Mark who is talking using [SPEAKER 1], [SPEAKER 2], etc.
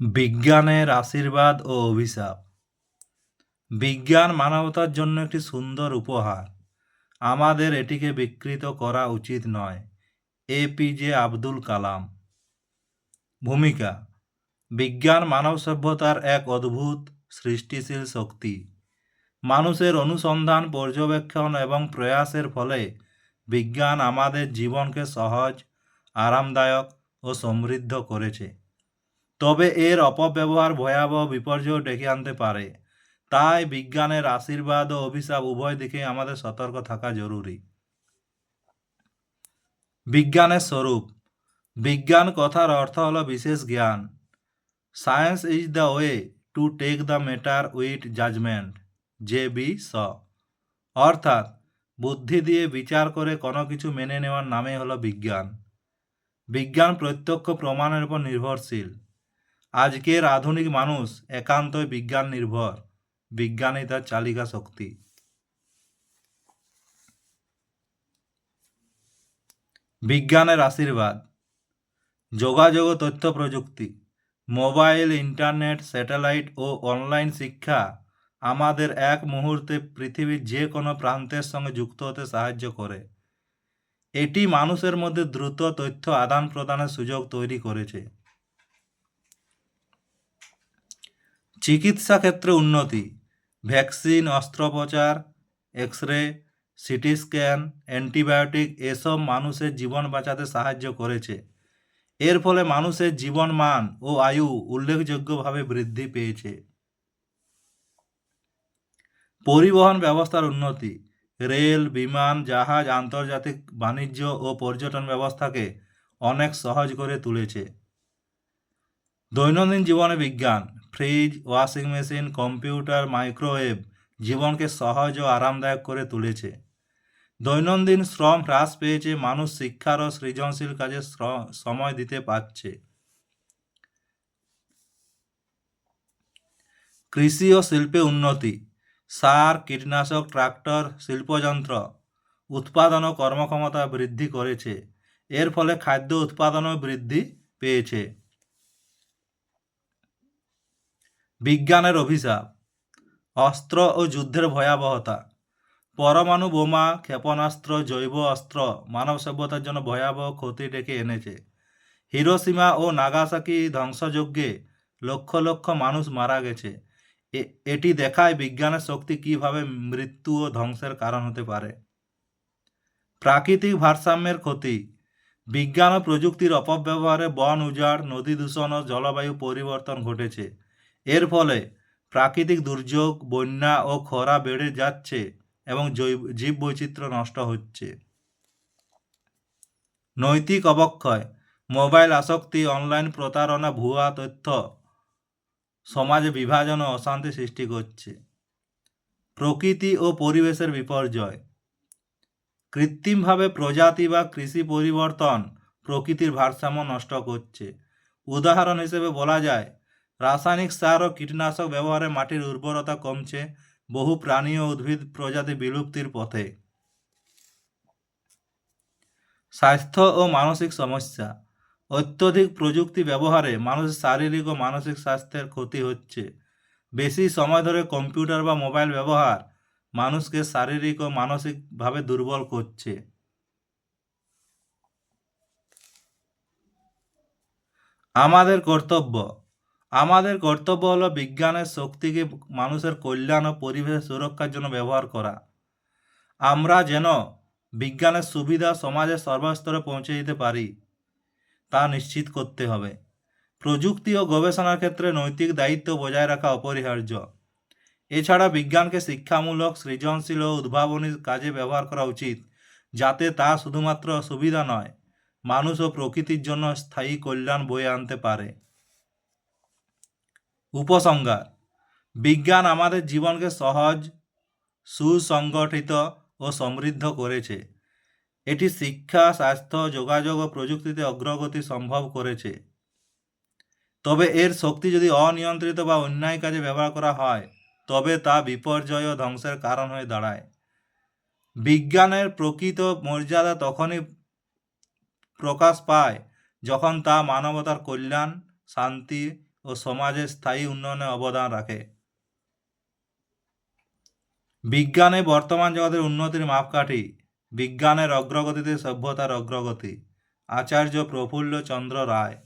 [SPEAKER 1] বিজ্ঞানের আশীর্বাদ ও অভিশাপ। বিজ্ঞান মানবতার জন্য একটি সুন্দর উপহার। আমাদের এটিকে বিকৃত করা উচিত নয়। এপিজে আব্দুল কালাম। ভূমিকা, বিজ্ঞান মানব সভ্যতার এক অদ্ভুত সৃষ্টিশীল শক্তি। মানুষের অনুসন্ধান, পর্যবেক্ষণ এবং প্রয়াসের ফলে বিজ্ঞান আমাদের জীবনকে সহজ, আরামদায়ক ও সমৃদ্ধ করেছে। তবে এর অপব্যবহার ভয়াবহ বিপর্যয় ডেকে আনতে পারে। তাই বিজ্ঞানের আশীর্বাদ ও অভিশাপ উভয় দিকে আমাদের সতর্ক থাকা জরুরি। বিজ্ঞানের স্বরূপ। বিজ্ঞান কথার অর্থ হলো বিশেষ জ্ঞান। Science is the way to take the matter with judgement J বি স অর্থাৎ, বুদ্ধি দিয়ে বিচার করে কোনো কিছু মেনে নেওয়ার নামে হলো বিজ্ঞান। বিজ্ঞান প্রত্যক্ষ প্রমাণের উপর নির্ভরশীল। আজকের আধুনিক মানুষ একান্তই বিজ্ঞান নির্ভর বিজ্ঞানই তার চালিকা শক্তি। বিজ্ঞানের আশীর্বাদ। যোগাযোগ তথ্য প্রযুক্তি। মোবাইল, ইন্টারনেট, স্যাটেলাইট ও অনলাইন শিক্ষা আমাদের এক মুহূর্তে পৃথিবীর যে কোনো প্রান্তের সঙ্গে যুক্ত হতে সাহায্য করে। এটি মানুষের মধ্যে দ্রুত তথ্য আদান প্রদানের সুযোগ তৈরি করেছে। চিকিৎসা ক্ষেত্রে উন্নতি। ভ্যাকসিন, অস্ত্রোপচার X ray CT scan, antibiotic এসব মানুষের জীবন বাঁচাতে সাহায্য করেছে। এর ফলে মানুষের জীবন মান ও আয়ু উল্লেখযোগ্যভাবে বৃদ্ধি পেয়েছে। পরিবহন ব্যবস্থার উন্নতি। রেল, বিমান, জাহাজ, আন্তর্জাতিক বাণিজ্য ও পর্যটন ব্যবস্থাকে অনেক সহজ করে তুলেছে। দৈনন্দিন জীবনে বিজ্ঞান fridge, washing machine, computer, microwave জীবনকে সহজ ও আরামদায়ক করে তুলেছে। দৈনন্দিন শ্রম হ্রাস পেয়েছে, মানুষ শিক্ষার ও সৃজনশীল কাজে সময় দিতে পারছে। কৃষি ও শিল্পে উন্নতি, সার, কীটনাশক, ট্রাক্টর, শিল্পযন্ত্র উৎপাদন ও কর্মক্ষমতা বৃদ্ধি করেছে। এর ফলে খাদ্য উৎপাদনও বৃদ্ধি পেয়েছে। বিজ্ঞানের অভিশাপ, অস্ত্র ও যুদ্ধের ভয়াবহতা, পরমাণু বোমা, ক্ষেপণাস্ত্র, জৈব অস্ত্র, মানব সভ্যতার জন্য ভয়াবহ ক্ষতি ডেকে এনেছে। হিরোসীমা ও নাগাসাকি ধ্বংসযজ্ঞে লক্ষ লক্ষ মানুষ মারা গেছে। এটি দেখায় বিজ্ঞানের শক্তি কীভাবে মৃত্যু ও ধ্বংসের কারণ হতে পারে। প্রাকৃতিক ভারসাম্যের ক্ষতি, বিজ্ঞান ও প্রযুক্তির অপব্যবহারে বন, উজাড়, নদী দূষণ ও জলবায়ু পরিবর্তন ঘটেছে। এর ফলে প্রাকৃতিক দুর্যোগ, বন্যা ও খরা বেড়ে যাচ্ছে এবং জৈব, জীববৈচিত্র্য নষ্ট হচ্ছে। নৈতিক অবক্ষয়, মোবাইল আসক্তি, অনলাইন প্রতারণা, ভুয়া তথ্য সমাজে বিভাজন ও অশান্তি সৃষ্টি করছে। প্রকৃতি ও পরিবেশের বিপর্যয়। কৃত্রিমভাবে প্রজাতি বা কৃষি পরিবর্তন প্রকৃতির ভারসাম্য নষ্ট করছে। উদাহরণ হিসেবে বলা যায় রাসায়নিক সার ও কীটনাশক ব্যবহারে মাটির উর্বরতা কমছে, বহু প্রাণী ও উদ্ভিদ প্রজাতি বিলুপ্তির পথে। স্বাস্থ্য ও মানসিক সমস্যা। অত্যধিক প্রযুক্তি ব্যবহারে মানুষের শারীরিক ও মানসিক স্বাস্থ্যের ক্ষতি হচ্ছে। বেশি সময় ধরে কম্পিউটার বা মোবাইল ব্যবহার মানুষকে শারীরিক ও মানসিকভাবে দুর্বল করছে। আমাদের কর্তব্য আমাদের কর্তব্য হলো বিজ্ঞানের শক্তিকে মানুষের কল্যাণ ও পরিবেশ সুরক্ষার জন্য ব্যবহার করা। আমরা যেন বিজ্ঞানের সুবিধা সমাজের সর্বস্তরে পৌঁছে দিতে পারি, তা নিশ্চিত করতে হবে। প্রযুক্তি ও গবেষণার ক্ষেত্রে নৈতিক দায়িত্ব বজায় রাখা অপরিহার্য। এছাড়া বিজ্ঞানকে শিক্ষামূলক, সৃজনশীল ও উদ্ভাবনী কাজে ব্যবহার করা উচিত, যাতে তা শুধুমাত্র সুবিধা নয়, মানুষ ও প্রকৃতির জন্য স্থায়ী কল্যাণ বয়ে আনতে পারে। উপসংহার। বিজ্ঞান আমাদের জীবনকে সহজ, সুসংগঠিত ও সমৃদ্ধ করেছে। এটি শিক্ষা, স্বাস্থ্য, যোগাযোগ ও প্রযুক্তিতে অগ্রগতি সম্ভব করেছে। তবে এর শক্তি যদি অনিয়ন্ত্রিত বা অন্যায় কাজে ব্যবহার করা হয়, তবে তা বিপর্যয় ও ধ্বংসের কারণ হয়ে দাঁড়ায়। বিজ্ঞানের প্রকৃত মর্যাদা তখনই প্রকাশ পায় যখন তা মানবতার কল্যাণ, শান্তি ও সমাজের স্থায়ী উন্নয়নে অবদান রাখে। বিজ্ঞানে বর্তমান জগতের উন্নতির মাপকাঠি, বিজ্ঞানের অগ্রগতিতে সভ্যতার অগ্রগতি, আচার্য প্রফুল্ল চন্দ্র রায়।